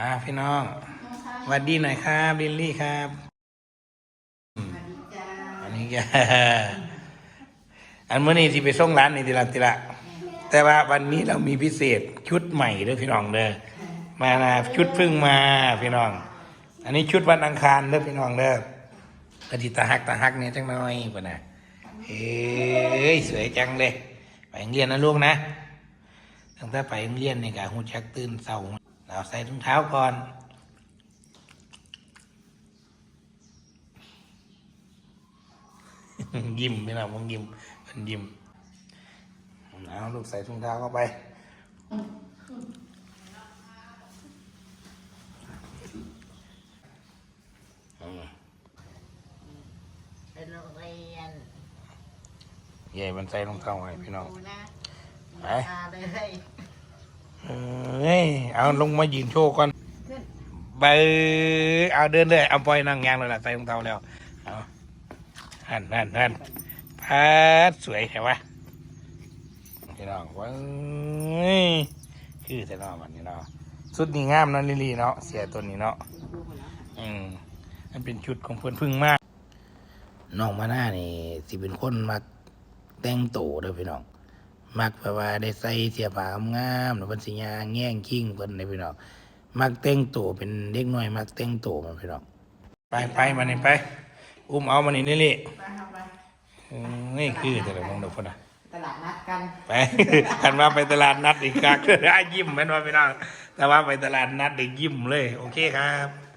อ่าพี่น้องสวัสดีหน่อยครับลิลลี่ครับอันนี้ก็อันเมื่อนี้ที่ไปส่งร้านนี่ทีละทีละแต่ว่าวันนี้เรามีพิเศษชุดใหม่เด้อพี่น้องเด้อมานะชุดเพิ่งมาพี่น้อง อันนี้ชุดวันอังคารเด้อพี่น้องเด้อกระดิตาฮักตาฮักเนี่ยจังน้อยป่ะนะเฮ้ยสวยจังเลยไปโรงเรียนนะลูกนะตั้งแต่ไปโรงเรียนนี่กะหูชักตื่นเศร้า เราใส่ถุงเท้าก่อนยิ้มพี่น้องมึงยิ้มมันยิ้มเอาลูกใส่ถุงเท้าเข้าไปอืมเป็นโรงเรียนใหญ่มันใส่รองเท้าให้พี่น้องดูนะไปมา เอ้ยเอาลงมายืนโชว์ก่อนไปเอาเดินเลยเอาปล่อยนั่งยางเลยล่ะใส่รองเท้าแล้วเอาหันหันหันพัดสวยใช่ปะพี่น้องว้ายคือแต่นอมันนี่เนาะสุดนี่งามเนาะลิลี่เนาะเสียตัวนี้เนาะอืมมันเป็นชุดของเพื่อนพึ่งมากน้องมาหน้านี่สิเป็นคนมักแต่งโตเด้อพี่น้อง มักแบบว่าได้ใส่เสียผ้างามๆหรือเป็นสิยางแง่งคิ้งเพิ่นเด้อพี่น้องมักแต่งโตวเป็นเด็กน้อย มักแต่งโตวมันพี่น้องไปไปมานี่ไป อุ้มเอามานี่นี่เลยไปครับไปนี่คือแต่ละมองดูพุ่นน่ะตลาดนัดกันไปกันว่าไปตลาดนัดอีกครั้งยิ้มแม่นว่าพี่น้องแต่ว่าไปตลาดนัดอีกยิ้มเลย โอเคครับ